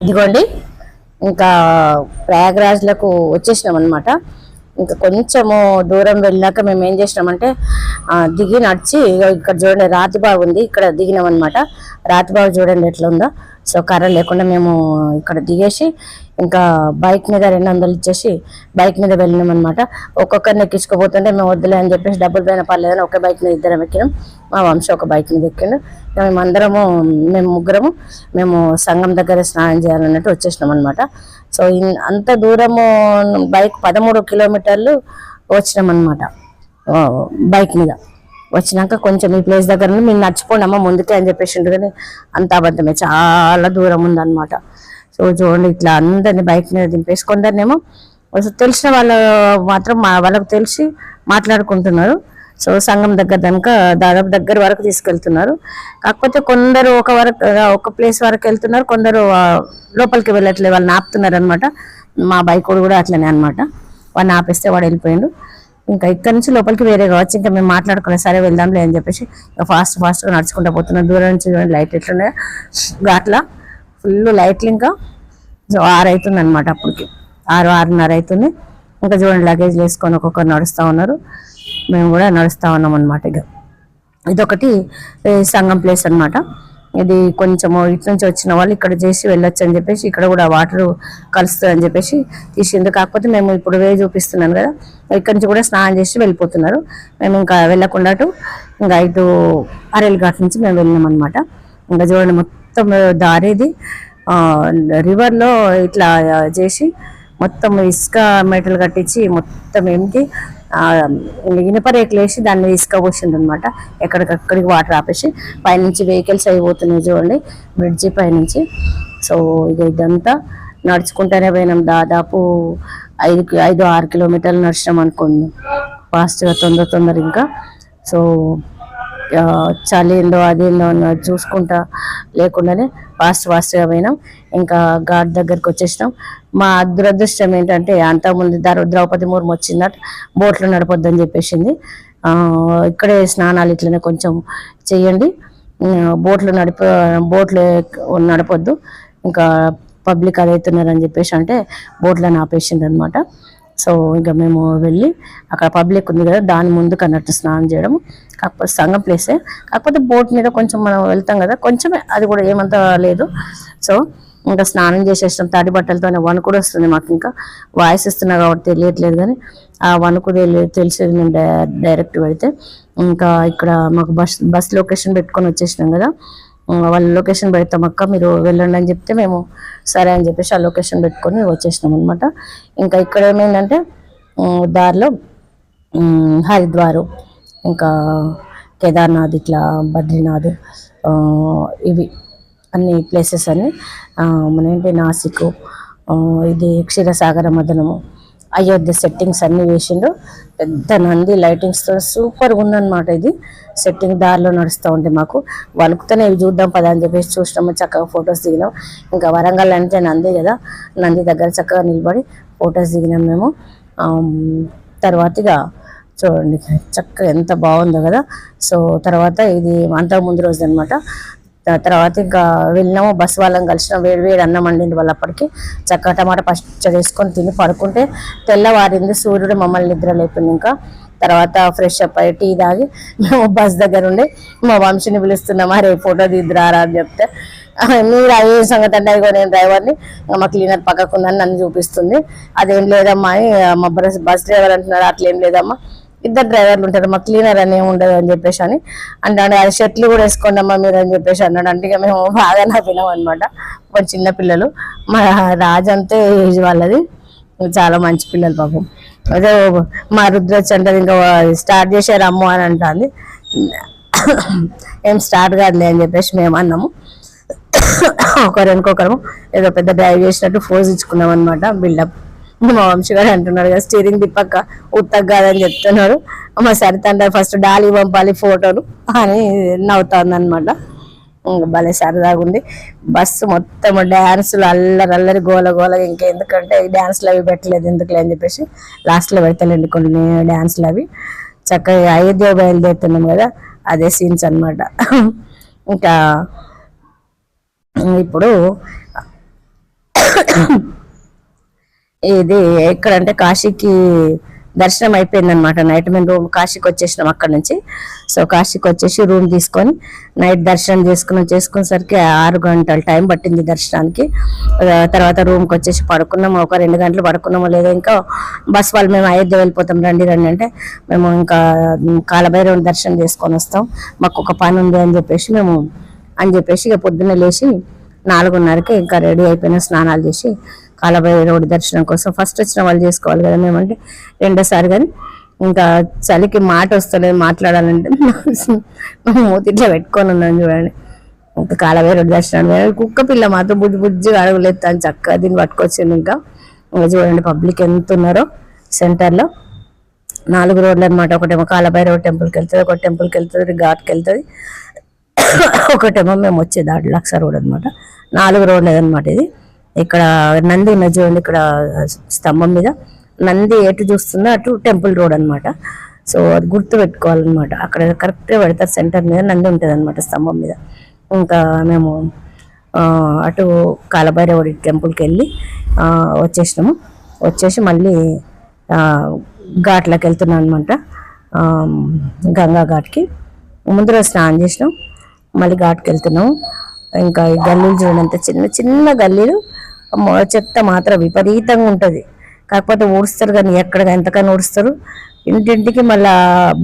ఇదిగోండి ఇంకా ప్రయాగరాజ్లకు వచ్చేసినాం అనమాట ఇంకా కొంచెము దూరం వెళ్ళాక మేము ఏం చేసినామంటే దిగి నడిచి ఇక్కడ చూడండి రాతిబాగు ఉంది ఇక్కడ దిగినాం అనమాట రాతిబాగు చూడండి ఎట్లా ఉందో సో కర్ర లేకుండా మేము ఇక్కడ దిగేసి ఇంకా బైక్ మీద రెండు వందలు ఇచ్చేసి బైక్ మీద వెళ్ళినాం అనమాట ఒక్కొక్కరిని ఎక్కించుకోపోతుంటే మేము వద్దులే అని చెప్పేసి డబ్బులు పైన పర్లేదని ఒక బైక్ మీద ఇద్దరం ఎక్కినాం. మా వంశ ఒక బైక్ మీద ఎక్కిండు. మేమందరము మేము అందరము మేము ముగ్గురము మేము సంఘం దగ్గర స్నానం చేయాలన్నట్టు వచ్చేసినాం అనమాట సో అంత దూరము బైక్ పదమూడు కిలోమీటర్లు వచ్చినాం అనమాట బైక్ మీద. వచ్చినాక కొంచెం ఈ ప్లేస్ దగ్గర మేము మీరు నడిచిపోండి అమ్మ ముందుకే అని చెప్పేసి ఉంటుంది కానీ అంత అబద్ధమే. చాలా దూరం ఉందన్నమాట. సో చూడండి ఇట్లా అందరిని బైక్ మీద దింపేసి కొందరినేమో తెలిసిన వాళ్ళు మాత్రం మా వాళ్ళకి తెలిసి మాట్లాడుకుంటున్నారు. సో సంఘం దగ్గర కనుక దాదాపు దగ్గర వరకు తీసుకెళ్తున్నారు. కాకపోతే కొందరు ఒక వరకు ఒక ప్లేస్ వరకు వెళ్తున్నారు. కొందరు లోపలికి వెళ్ళట్లేదు వాళ్ళు ఆపుతున్నారు అనమాట మా బైక్ కూడా అట్లనే అనమాట వాడిని ఆపేస్తే వాడు వెళ్ళిపోయిండు. ఇంకా ఇక్కడ నుంచి లోపలికి వేరే కావచ్చు. ఇంకా మేము మాట్లాడుకున్నా సరే వెళ్దాంలే అని చెప్పేసి ఫాస్ట్ ఫాస్ట్గా నడుచుకుంటూ పోతున్నాం. దూరం నుంచి చూడండి లైట్ ఎట్లున్నాయి ఘాట్ల ఫుల్ లైట్లు ఇంకా సో ఆరు అవుతుంది అనమాట అప్పటికి. ఆరు ఆరున్నర అవుతుంది ఇంకా చూడండి లగేజ్ వేసుకొని ఒక్కొక్కరు నడుస్తూ ఉన్నారు. మేము కూడా నడుస్తూ ఉన్నాం అనమాట ఇక. ఇదొకటి ఏ, సంగం ప్లేస్ అన్నమాట. ఇది కొంచెము ఇటు నుంచి వచ్చిన వాళ్ళు ఇక్కడ చేసి వెళ్ళొచ్చు అని చెప్పేసి ఇక్కడ కూడా వాటర్ కలుస్తుంది అని చెప్పేసి తీసింది కాకపోతే మేము ఇప్పుడు వే చూపిస్తున్నాను కదా ఇక్కడ నుంచి కూడా స్నానం చేసి వెళ్ళిపోతున్నారు. మేము ఇంకా వెళ్ళకుండా ఇంకా ఇటు అరేల్ ఘాట్ నుంచి మేము వెళ్ళినాం అనమాట ఇంకా చూడండి మొత్తం దారిది రివర్లో ఇట్లా చేసి మొత్తం ఇసుక మెటల్ కట్టించి మొత్తం ఏమిటి ఇనుప రేకులు వేసి దాన్ని మీద అనమాట ఎక్కడికక్కడికి వాటర్ ఆపేసి పైనుంచి వెహికల్స్ అయిపోతున్నాయి చూడండి బ్రిడ్జి పైనుంచి. సో ఇక ఇదంతా నడుచుకుంటూనే పోయినాం. దాదాపు ఐదు కి- ఐదు ఆరు కిలోమీటర్లు నడిచినాం అనుకోండి. ఫాస్ట్గా తొందర తొందర ఇంకా. సో చలి ఏందో అదేందో అన్నది చూసుకుంటా లేకుండానే ఫాస్ట్ ఫాస్ట్గా పోయినాం. ఇంకా ఘాట్ దగ్గరికి వచ్చేసినాం. మా దురదృష్టం ఏంటంటే అంతకుముందు దారు ద్రౌపది ముర్ము వచ్చిందట. బోట్లు నడపొద్దని చెప్పేసింది. ఇక్కడే స్నానాలు ఇట్లనే కొంచెం చేయండి. బోట్లు నడిప బోట్లు నడపొద్దు. ఇంకా పబ్లిక్ అదవుతున్నారని చెప్పేసి అంటే బోట్లను ఆపేసింది అనమాట సో ఇంకా మేము వెళ్ళి అక్కడ పబ్లిక్ ఉంది కదా దాని ముందు కన్నట్టు స్నానం చేయడం కాకపోతే సంఘం ప్లేసే కాకపోతే బోట్ మీద కొంచెం మనం వెళ్తాం కదా కొంచెమే అది కూడా ఏమంత లేదు. సో ఇంకా స్నానం చేసేసాం తడి బట్టలతోనే వణుకు కూడా వస్తుంది మాకు ఇంకా. వాయిస్ ఇస్తున్నా కాబట్టి తెలియట్లేదు కానీ ఆ వణుకు తెలిసేది మేము డై- డైరెక్ట్ వెళ్తే. ఇంకా ఇక్కడ మాకు బస్ బస్ లొకేషన్ పెట్టుకొని వచ్చేసినాం కదా. వాళ్ళ లొకేషన్ పెడతాం అక్క మీరు వెళ్ళండి అని చెప్తే మేము సరే అని చెప్పేసి ఆ లొకేషన్ పెట్టుకొని వచ్చేసినాం అనమాట ఇంకా ఇక్కడ ఏమైందంటే దారిలో హరిద్వార్ హరిద్వారు ఇంకా కేదార్నాథ్ ఇట్లా బద్రీనాథ్ ఇవి అన్ని ప్లేసెస్ అన్ని మన ఏంటి నాసిక్ ఇది క్షీరసాగర మదనము అయోధ్య సెట్టింగ్స్ అన్ని వేసిండు పెద్ద నంది లైటింగ్స్తో సూపర్గా ఉందన్నమాట ఇది. సెట్టింగ్ దారిలో నడుస్తూ ఉంటే మాకు. వణుకుతూనే ఇవి చూద్దాం పదా అని చెప్పేసి చూసినాము చక్కగా ఫొటోస్ దిగినాం. ఇంకా వరంగల్ అంటే నంది కదా. నంది దగ్గర చక్కగా నిలబడి ఫొటోస్ దిగినాం మేము. తర్వాత ఇక చూడండి చక్కగా ఎంత బాగుందో కదా. సో తర్వాత ఇది అంతకు ముందు రోజు అనమాట తర్వాత ఇంకా వెళ్ళినాము బస్సు వాళ్ళని కలిసిన వేడి వేడి అన్నం వండింది వాళ్ళు అప్పటికి. చక్కగా టమాటా పచ్చడి వేసుకొని తిని పడుకుంటే తెల్లవారింది సూర్యుడు మమ్మల్ని నిద్ర లేపింది ఇంకా. తర్వాత ఫ్రెష్ అప్ అయ్యి టీ తాగి మేము బస్ దగ్గర ఉండి మా వంశీని పిలుస్తున్నాము అరే ఫోటో తీద్దురా అని చెప్తే. మీరు అయ్యే సంగతి అంటే ఇగో నేను డ్రైవర్ని మా క్లీనర్ పక్కకుందని నన్ను చూపిస్తుంది. అదేం లేదమ్మా అని మా బస్ బస్ డ్రైవర్ అంటున్నారు అట్లేం లేదమ్మా. ఇద్దరు డ్రైవర్లు ఉంటారు. మా క్లీనర్ అని ఏమి ఉండదు అని చెప్పేసి అని అంటే అది షర్ట్లు కూడా వేసుకోండమ్మా మీరు అని చెప్పేసి అన్నాడు. అంటే ఇక మేము బాగా నవ్వినాం అనమాట కొంచెం చిన్న పిల్లలు. మా రాజు అంతే ఏజ్ వాళ్ళది. చాలా మంచి పిల్లలు పాపం. అదే మా రుద్రొచ్చి అంటే ఇంకా స్టార్ట్ చేశారు అమ్మ అని అంటుంది. ఏం స్టార్ట్ కాదులే అని చెప్పేసి మేము అన్నాము. ఒకరు ఇంకొకరు ఏదో పెద్ద డ్రైవ్ చేసినట్టు ఫోజ్ ఇచ్చుకున్నాం అనమాట బిల్డప్. మా వంశీ గారు అంటున్నారు కదా స్టీరింగ్ తిప్పక్క ఉత్తగ కాదని చెప్తున్నాడు మా సరితండ్రి ఫస్ట్ డాలి పంపాలి ఫోటోలు అని నవ్వుతుంది అనమాట భలే సరదాగా ఉంది. బస్సు మొత్తం డ్యాన్సులు అల్లరి అల్లరి గోల గోల ఇంకా ఎందుకంటే డ్యాన్స్లు అవి పెట్టలేదు ఎందుకులే అని చెప్పేసి లాస్ట్లో పెడతలేండి కొన్ని డ్యాన్స్లు అవి. చక్కగా అయోధ్య బయలుదేరుతున్నాం కదా అదే సీన్స్ అన్నమాట. ఇంకా ఇప్పుడు ఇది ఎక్కడంటే కాశీకి దర్శనం అయిపోయింది అనమాట నైట్ మేము రూమ్ కాశీకి వచ్చేసినాం అక్కడ నుంచి. సో కాశీకి వచ్చేసి రూమ్ తీసుకొని నైట్ దర్శనం చేసుకున్నాం. చేసుకునేసరికి ఆరు గంటల టైం పట్టింది దర్శనానికి. తర్వాత రూమ్కి వచ్చేసి పడుకున్నాము. ఒక రెండు గంటలు పడుకున్నామో లేదా ఇంకా బస్ వాళ్ళు మేము అయోధ్య వెళ్ళిపోతాం. రండి రండి అంటే మేము ఇంకా కాలభైరవుని దర్శనం చేసుకొని వస్తాం. మాకు ఒక పని ఉంది అని చెప్పేసి మేము అని చెప్పేసి ఇక పొద్దున్నే లేచి నాలుగున్నరకి ఇంకా రెడీ అయిపోయిన స్నానాలు చేసి కాలభైరవుడి దర్శనం కోసం ఫస్ట్ వచ్చిన వాళ్ళు చేసుకోవాలి కదా మేమంటే రెండోసారి కానీ ఇంకా చలికి మాట వస్తలేదు మాట్లాడాలంటే మూతిట్లో పెట్టుకొని ఉన్నాను చూడండి. ఇంకా కాలభైరవుడి దర్శనం కుక్క పిల్ల మాత్రం బుజ్జి బుజ్జిగా అడుగులేదు అని చక్కగా దీన్ని పట్టుకొచ్చింది ఇంకా. ఇంకా చూడండి పబ్లిక్ ఎంత ఉన్నారో సెంటర్లో నాలుగు రోడ్లు అనమాట ఒకటేమో కాలభైరవ టెంపుల్కి వెళ్తుంది ఒక టెంపుల్కి వెళ్తుంది ఘాట్కి వెళ్తుంది. ఒకటేమో మేము వచ్చే దాటి లక్ష రోడ్ అనమాట నాలుగు రోడ్లు అనమాట ఇది. ఇక్కడ నంది ఉన్నది చూడండి ఇక్కడ స్తంభం మీద. నంది ఎటు చూస్తుందో అటు టెంపుల్ రోడ్ అన్నమాట. సో అది గుర్తు పెట్టుకోవాలన్నమాట. అక్కడ కరెక్ట్గా పెడతారు సెంటర్ మీద నంది ఉంటుంది అనమాట స్తంభం మీద. ఇంకా మేము అటు కాలభైరవుడి టెంపుల్కి వెళ్ళి వచ్చేసినాము. వచ్చేసి మళ్ళీ ఘాట్లోకి వెళ్తున్నాం అనమాట గంగా ఘాట్కి. ముందు రోజు స్నానం చేసినాం. మళ్ళీ ఘాట్కి వెళ్తున్నాం. ఇంకా ఈ గల్లీలు చూడంత చిన్న చిన్న గల్లీలు. చెత్త మాత్రం విపరీతంగా ఉంటుంది. కాకపోతే ఊడుస్తారు కానీ ఎక్కడ ఎంతకన్నా ఊడుస్తారు. ఇంటింటికి మళ్ళా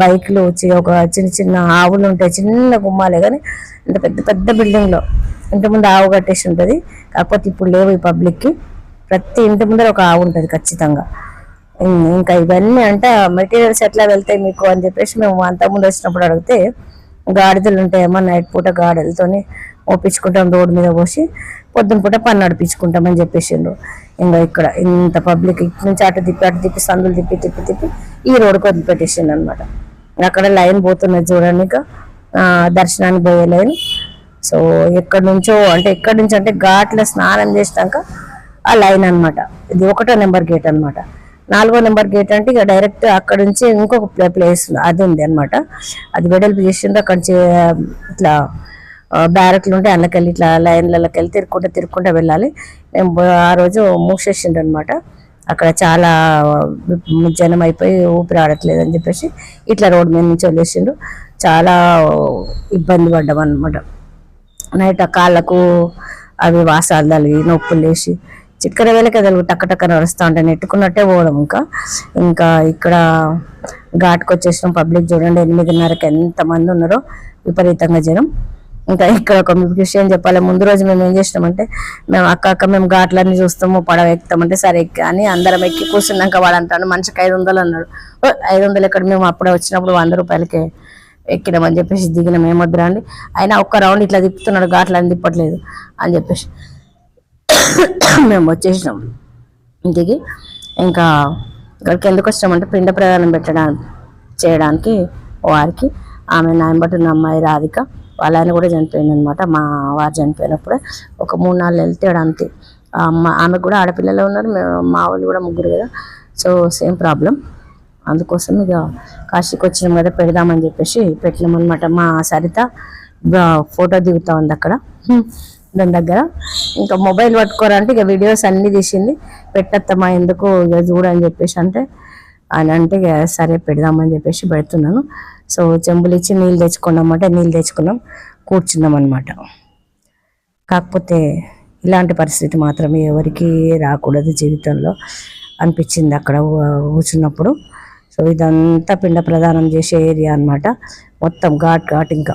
బైక్లు వచ్చి ఒక చిన్న చిన్న ఆవులు ఉంటాయి చిన్న గుమ్మాలే కానీ ఇంత పెద్ద పెద్ద బిల్డింగ్లో. ఇంటి ముందు ఆవు కట్టేసి ఉంటుంది. కాకపోతే ఇప్పుడు లేవు ఈ పబ్లిక్కి. ప్రతి ఇంటి ముందర ఒక ఆవు ఉంటుంది ఖచ్చితంగా. ఇంకా ఇవన్నీ అంటే మెటీరియల్స్ ఎట్లా వెళ్తాయి మీకు అని చెప్పేసి మేము అంతకుముందు వచ్చినప్పుడు అడిగితే గాడిదలు ఉంటాయేమో నైట్ పూట గాడిదలతోని ఓపించుకుంటాం రోడ్డు మీద పోసి పొద్దున పూట పని నడిపించుకుంటామని చెప్పేసిండ్రు. ఇంకా ఇక్కడ ఇంత పబ్లిక్ ఇటు నుంచి అటు తిప్పి అటు తిప్పి సందులు తిప్పి తిప్పి తిప్పి ఈ రోడ్డుకి వదిలిపెట్టేసిండు అనమాట అక్కడ లైన్ పోతున్నది చూడండి దర్శనానికి పోయే లైన్. సో ఎక్కడి నుంచో అంటే ఎక్కడి నుంచి అంటే ఘాట్లో స్నానం చేసినాక ఆ లైన్ అన్నమాట. ఇది ఒకటో నెంబర్ గేట్ అన్నమాట. నాలుగో నెంబర్ గేట్ అంటే ఇక డైరెక్ట్ అక్కడ నుంచి ఇంకొక ప్లే- ప్లేస్ అది ఉంది అనమాట అది వెడల్పు చేసిండ్రు. అక్కడ నుంచి ఇట్లా బ్యారెక్లు ఉంటే అందులోకెళ్ళి ఇట్లా లైన్లలోకి వెళ్ళి తిరుక్కుంటూ తిరుక్కుంటూ వెళ్ళాలి. మేము ఆ రోజు మూసేసిండ్రు అనమాట అక్కడ చాలా జనం అయిపోయి ఊపిరి ఆడట్లేదు అని చెప్పేసి ఇట్లా రోడ్ మీద నుంచి వదిలేసిండ్రు. చాలా ఇబ్బంది పడ్డాం అనమాట నైట్ ఆ కాళ్ళకు అవి వాసాలు తలిగి నొప్పులు లేచి చిక్కర వేలకే తెలుగు టక్క టక్క నడుస్తూ ఉంటాయి నెట్టుకున్నట్టే పోవడం ఇంకా. ఇంకా ఇక్కడ ఘాట్కి వచ్చేసిన పబ్లిక్ చూడండి ఎనిమిదిన్నరకి ఎంతమంది ఉన్నారో విపరీతంగా జనం. ఇంకా ఇక్కడ ఒక విషయం చెప్పాలి ముందు రోజు మేము ఏం చేసినామంటే మేము అక్క అక్క మేము ఘాట్లన్నీ చూస్తాము పడవ ఎక్కుతామంటే సరే ఎక్కి అని అందరం ఎక్కి కూర్చున్నాక వాడు అంటాడు మనిషికి ఐదు వందలు అన్నాడు. "ఓ, ఐదు వందలు ఎక్కడ? మేము అప్పుడే వచ్చినప్పుడు వంద రూపాయలకే ఎక్కినామని చెప్పేసి దిగినాం ఏమొద్దురా అండి? అయినా ఒక్క రౌండ్ ఇట్లా తిప్పుతున్నాడు ఘాట్లన్నీ తిప్పట్లేదు అని చెప్పేసి. మేము వచ్చేసినాం. ఇంటికి. ఇంకా ఇక్కడికి ఎందుకు వచ్చామంటే పిండ ప్రదానం పెట్టడానికి చేయడానికి వారికి. ఆమె నాయనబట్టిన అమ్మాయి రాధిక వాళ్ళ ఆయన కూడా చనిపోయింది అనమాట మా వారు చనిపోయినప్పుడే ఒక మూడు నాలుగు వెళ్తాడు అంతే. మా ఆమెకు ఆమె కూడా ఆడపిల్లలు ఉన్నారు. మేము మా వాళ్ళు కూడా ముగ్గురు కదా. So same problem. అందుకోసం ఇక కాశీకి వచ్చినాం కదా పెడదామని చెప్పేసి పెట్టినాం అనమాట మా సరిత ఫోటో దిగుతా ఉంది అక్కడ. దాని దగ్గర. ఇంకా మొబైల్ పట్టుకోరంటే ఇక వీడియోస్ అన్ని తీసింది. పెట్టత్తమ్మా ఎందుకు ఇక చూడని చెప్పేసి అంటే అని అంటే ఇక సరే పెడదామని చెప్పేసి పెడుతున్నాను. సో చెంబులు ఇచ్చి నీళ్ళు తెచ్చుకున్నామంటే నీళ్ళు తెచ్చుకున్నాం కూర్చున్నాం అనమాట కాకపోతే ఇలాంటి పరిస్థితి మాత్రమే ఎవరికి రాకూడదు జీవితంలో అనిపించింది అక్కడ కూర్చున్నప్పుడు. సో ఇదంతా పిండ ప్రదానం చేసే ఏరియా అన్నమాట. మొత్తం ఘాట్ ఘాట్ ఇంకా.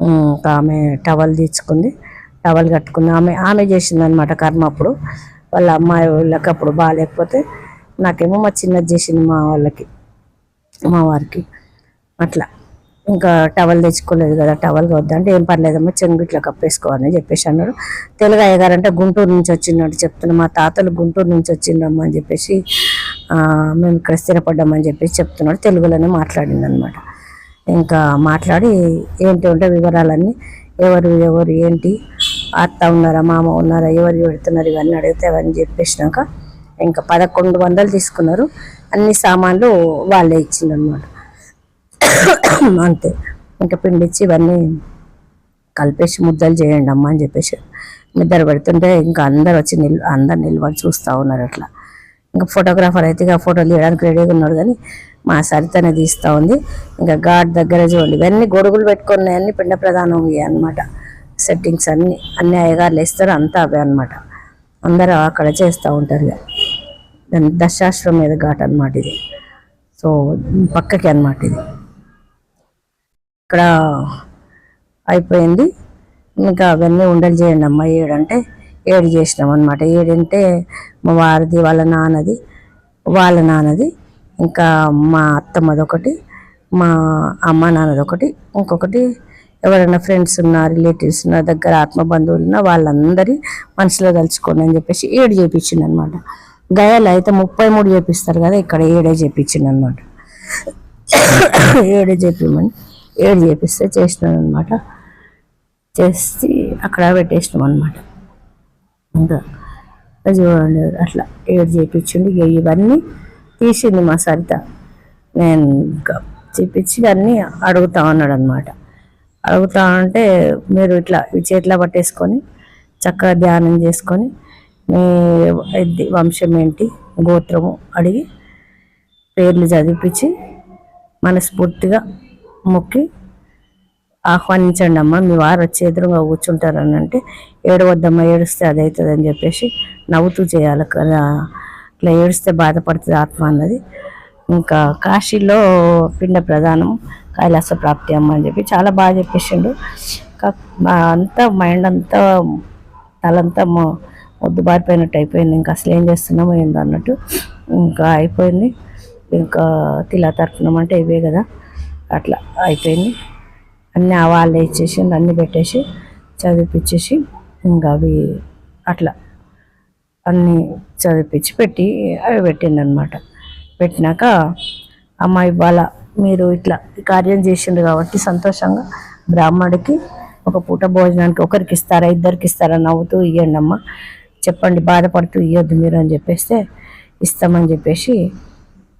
ఇంకా ఆమె టవల్ తీసుకుంది. టవల్ కట్టుకుంది. ఆమె ఆమె చేసింది అనమాట కర్మ అప్పుడు. వాళ్ళ అమ్మాయి వాళ్ళకి అప్పుడు బాగాలేకపోతే నాకేమో మా చిన్నది చేసింది మా వాళ్ళకి మా వారికి. అట్లా. ఇంకా టవల్ తెచ్చుకోలేదు కదా టవల్ వద్దంటే ఏం పర్లేదమ్మా చెంగు ఇట్లా కప్పేసుకోవాలని చెప్పేసి అన్నాడు. తెలుగు అయ్యగారంటే గుంటూరు నుంచి వచ్చిందంటే చెప్తున్నా మా తాతలు గుంటూరు నుంచి వచ్చిండమ్మా అని చెప్పేసి మేము ఇక్కడ స్థిరపడ్డామని చెప్పేసి చెప్తున్నాడు తెలుగులోనే మాట్లాడింది అనమాట ఇంకా మాట్లాడి ఏంటి ఉంటే వివరాలన్నీ ఎవరు ఎవరు ఏంటి అత్త ఉన్నారా మామ ఉన్నారా ఎవరు పెడుతున్నారు ఇవన్నీ అడిగితే అవన్నీ చెప్పేసినాక ఇంకా పదకొండు వందలు తీసుకున్నారు. అన్ని సామాన్లు వాళ్ళే ఇచ్చిందనమాట అంతే. ఇంకా పిండిచ్చి ఇవన్నీ కలిపేసి ముద్దలు చేయండి అమ్మ అని చెప్పేసి నిద్ర పెడుతుంటే ఇంకా అందరు వచ్చి నిల్ అందరు నిలబడి చూస్తూ ఉన్నారు అట్లా. ఇంకా ఫోటోగ్రాఫర్ అయితే ఇక ఫోటోలు తీయడానికి రెడీగా ఉన్నాడు కానీ మా సరితనే తీస్తూ ఉంది. ఇంకా ఘాట్ దగ్గర చూడండి ఇవన్నీ గొడుగులు పెట్టుకున్నాయన్నీ పిండ ప్రధానం అనమాట సెట్టింగ్స్ అన్ని అన్ని అయ్యగారులు వేస్తారు అంతా అవే అనమాట అందరూ అక్కడ చేస్తూ ఉంటారు దాని దశాశ్రం మీద ఘాట్ అనమాట ఇది. సో పక్కకి అనమాట ఇది. ఇక్కడ అయిపోయింది. ఇంకా అవన్నీ ఉండలు చేయండి అమ్మ ఏడంటే ఏడు చేసినాం అనమాట ఏడంటే మా వారిది వాళ్ళ నాన్నది వాళ్ళ నాన్నది ఇంకా మా అత్తమ్మది ఒకటి మా అమ్మ నాన్నది ఒకటి ఇంకొకటి ఎవరైనా ఫ్రెండ్స్ ఉన్నా రిలేటివ్స్ ఉన్న దగ్గర ఆత్మ బంధువులు ఉన్నా వాళ్ళందరి మనసులో తలుచుకోండి అని చెప్పేసి ఏడు చేపించింది అనమాట గయాలు అయితే ముప్పై మూడు చేపిస్తారు కదా ఇక్కడ ఏడే చేపించింది అనమాట ఏడు చేపిమని ఏడు చేపిస్తే చేసినాను అనమాట చేసి అక్కడ పెట్టేసినాం అనమాట ఇంకా చూడండి అట్లా ఏడు చేపించింది ఇక ఇవన్నీ తీసింది మా సరిత. నేను ఇంకా చేపించి అన్నీ అడుగుతా ఉన్నాడు అనమాట అడుగుతా అంటే మీరు ఇట్లా చేతిలో పట్టేసుకొని చక్కగా ధ్యానం చేసుకొని మీ ఇది వంశం ఏంటి గోత్రము అడిగి పేర్లు చదివిపించి మనస్ఫూర్తిగా మొక్కి ఆహ్వానించండి అమ్మ మీ వారు వచ్చి ఎదురుగా కూర్చుంటారని అంటే ఏడవద్దమ్మ ఏడుస్తే అది అవుతుంది అని చెప్పేసి నవ్వుతూ చేయాలి కదా. ఇట్లా ఏడిస్తే బాధపడుతుంది ఆత్మ అన్నది. ఇంకా కాశీలో పిండ ప్రధానం కైలాస ప్రాప్తి అమ్మ అని చెప్పి చాలా బాగా చెప్పేసిండు. అంతా మైండ్ అంతా తలంతా మొ- మొద్దుబారిపోయినట్టు అయిపోయింది. ఇంకా అసలు ఏం చేస్తున్నామో ఏందో అన్నట్టు ఇంకా అయిపోయింది. ఇంకా తిలా తర్పణం అంటే ఇవే కదా. అట్లా అయిపోయింది. అన్నీ ఆ వాళ్ళే ఇచ్చేసి అన్నీ పెట్టేసి చదివిపించేసి ఇంకా అవి అట్లా అన్నీ చదివిపించి పెట్టి అవి పెట్టింది అనమాట పెట్టినాక అమ్మ ఇవాళ మీరు ఇట్లా కార్యం చేసిండు కాబట్టి సంతోషంగా బ్రాహ్మడికి ఒక పూట భోజనానికి ఒకరికి ఇస్తారా ఇద్దరికి ఇస్తారా నవ్వుతూ ఇవ్వండి అమ్మ. చెప్పండి బాధపడుతూ ఇవ్వద్దు మీరు అని చెప్పేస్తే ఇస్తామని చెప్పేసి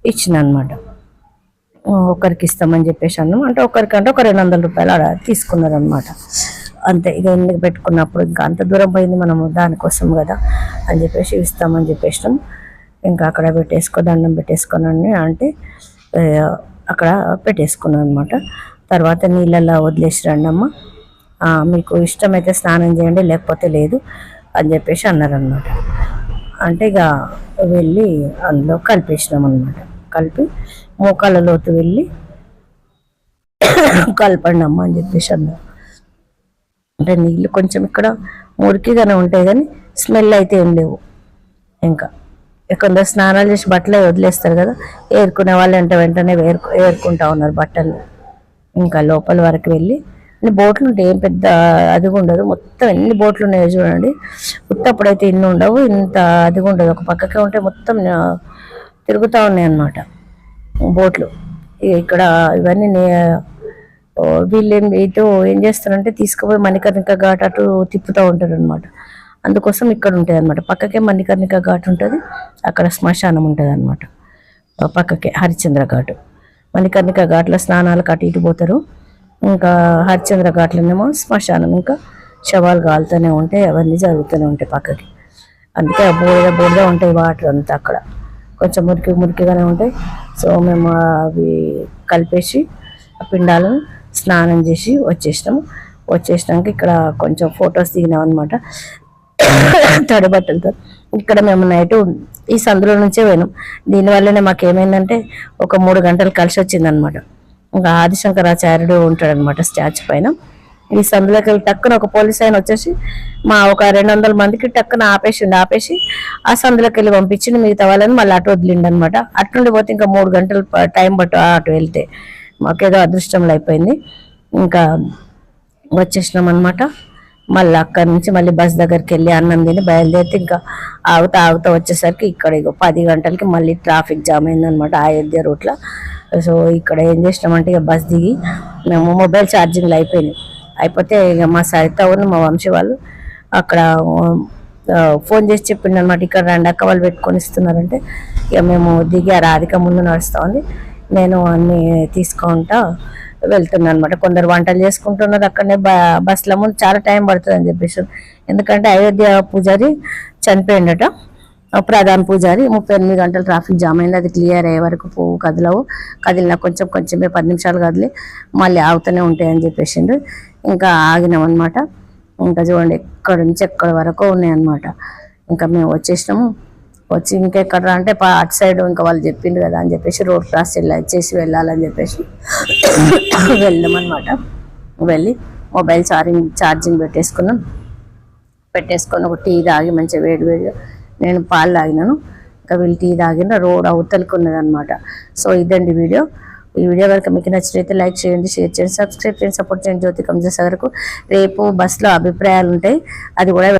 ఇచ్చిన అనమాట ఒకరికి ఇస్తామని చెప్పేసి అన్నాం. అంటే ఒకరికంటే ఒక రెండు వందల రూపాయలు అలా తీసుకున్నారు అనమాట అంతే ఇక ఎందుకు పెట్టుకున్నప్పుడు ఇంకా అంత దూరం పోయింది మనము దానికోసం కదా అని చెప్పేసి ఇస్తామని చెప్పేసినాం. ఇంకా అక్కడ పెట్టేసుకో దండం పెట్టేసుకోనండి అంటే అక్కడ పెట్టేసుకున్నాను అనమాట తర్వాత నీళ్ళల్లో వదిలేసి రండి అమ్మ మీకు ఇష్టమైతే స్నానం చేయండి లేకపోతే లేదు అని చెప్పేసి అన్నారనమాట అంటే ఇక వెళ్ళి అందులో కలిపేసినాం అనమాట కలిపి మోకాళ్ళ లోతు వెళ్ళి కలపండి అమ్మ అని చెప్పేసి అన్నారు. అంటే నీళ్ళు కొంచెం ఇక్కడ మురికిగానే ఉంటాయి కానీ స్మెల్ అయితే ఏం లేవు. ఇంకా కొందరు స్నానాలు చేసి బట్టలు వదిలేస్తారు కదా ఏరుకునే వాళ్ళు అంటే వెంటనే ఏరుకు ఏరుకుంటా ఉన్నారు బట్టలు. ఇంకా లోపల వరకు వెళ్ళి బోట్లు ఉంటాయి ఏం పెద్ద అదిగా ఉండదు. మొత్తం ఎన్ని బోట్లు ఉన్నాయో చూడండి. ఉత్తప్పుడైతే ఇన్ని ఉండవు ఇంత అదిగా ఉండదు. ఒక పక్కకే ఉంటే మొత్తం తిరుగుతూ ఉన్నాయి అన్నమాట బోట్లు. ఇక్కడ ఇవన్నీ నే- వీళ్ళు ఏం ఇటు ఏం చేస్తారంటే తీసుకుపోయి మణికర్ణిక ఘాట్ అటు తిప్పుతూ ఉంటారు అనమాట అందుకోసం ఇక్కడ ఉంటుంది అనమాట పక్కకే మణికర్ణిక ఘాట్ ఉంటుంది అక్కడ శ్మశానం ఉంటుంది అనమాట పక్కకే హరిచంద్ర ఘాట్. మణికర్ణిక ఘాట్లో స్నానాలకు అటు ఇటు పోతారు. ఇంకా హరిశ్చంద్ర ఘాట్లోనేమో శ్మశానం ఇంకా శవాలు కాలుతూనే ఉంటాయి అవన్నీ జరుగుతూనే ఉంటాయి పక్కకి. అందుకే ఆ బూడిద ఉంటాయి వాటర్ అంతా అక్కడ. కొంచెం మురికి మురికిగానే ఉంటాయి. సో మేము అవి కలిపేసి పిండాలను స్నానం చేసి వచ్చేసినాము. వచ్చేసినాక ఇక్కడ కొంచెం ఫొటోస్ దిగినాం అనమాట తడబట్టలతో. ఇక్కడ మేము నైట్ ఈ సందులో నుంచే పోయినాం. దీనివల్లనే మాకు ఏమైందంటే ఒక మూడు గంటలు కలిసి వచ్చిందనమాట. ఇంకా ఆదిశంకరాచార్యుడు ఉంటాడనమాట స్టాచ్యూ పైన. ఈ సందులోకి వెళ్ళి టక్కున ఒక పోలీస్ ఆయన వచ్చేసి మా ఒక రెండు వందల మందికి టక్కున ఆపేసిండు. ఆపేసి ఆ సందులోకి వెళ్ళి పంపించిండు. మిగతా వాళ్ళని మళ్ళీ అటు వదిలిండు అనమాట అటుండి పోతే ఇంకా మూడు గంటలు టైం పట్టు అటు వెళ్తే. మాకేదో అదృష్టంలో అయిపోయింది ఇంకా వచ్చేసినాం అనమాట మళ్ళీ అక్కడి నుంచి మళ్ళీ బస్ దగ్గరికి వెళ్ళి అన్నం తిని బయలుదేరితే ఇంకా ఆగుతా ఆగుతా వచ్చేసరికి ఇక్కడ ఇగో పది గంటలకి మళ్ళీ ట్రాఫిక్ జామ్ అయిందనమాట అయోధ్య రూట్లో సో ఇక్కడ ఏం చేసినామంటే ఇక బస్ దిగి మేము మొబైల్ ఛార్జింగ్లు అయిపోయినాయి. అయిపోతే ఇక మా సరిత ఉన్న మా వంశీ వాళ్ళు అక్కడ ఫోన్ చేసి చెప్పిండు అనమాట ఇక్కడ రెండు అక్క వాళ్ళు పెట్టుకొని ఇస్తున్నారంటే ఇక మేము దిగి ఆ రాధిక ముందు నడుస్తూ ఉంది. నేను అన్ని తీసుకుంటా వెళ్తున్నా అనమాట కొందరు వంటలు చేసుకుంటున్నారు. అక్కడనే బ- ముందు చాలా టైం పడుతుంది అని చెప్పేసి. ఎందుకంటే అయోధ్య పూజారి చనిపోయిండట. ప్రధాన పూజారి ముప్పై ఎనిమిది గంటలు ట్రాఫిక్ జామ్ అయింది. అది క్లియర్ అయ్యే వరకు పువ్వు కదలవు. కదిలినా కొంచెం కొంచెమే పది నిమిషాలు కదిలి మళ్ళీ ఆగుతూనే ఉంటాయని చెప్పేసిండు ఇంకా ఆగినాం అనమాట ఇంకా చూడండి ఎక్కడి నుంచి ఎక్కడి వరకు ఉన్నాయన్నమాట. ఇంకా మేము వచ్చేసినాము. వచ్చి ఇంకెక్కడ అంటే పా- అటు సైడ్ ఇంకా వాళ్ళు చెప్పిండు కదా అని చెప్పేసి రోడ్ క్రాస్ వెళ్ళి చేసి వెళ్ళాలని చెప్పేసి వెళ్ళామన్నమాట. వెళ్ళి మొబైల్ చార్జింగ్ ఛార్జింగ్ పెట్టేసుకున్నాం. పెట్టేసుకొని ఒక టీ తాగి మంచిగా వేడి వేడిగా నేను పాలు తాగినాను. ఇంకా వీళ్ళు టీ తాగిన రోడ్ అవతలకు ఉన్నదన్నమాట. సో ఇదండి వీడియో. ఈ వీడియో కనుక మీకు నచ్చినైతే లైక్ చేయండి షేర్ చేయండి సబ్స్క్రైబ్ చేయండి సపోర్ట్ చేయండి. జ్యోతి వరకు రేపు బస్సులో అభిప్రాయాలు ఉంటాయి అది కూడా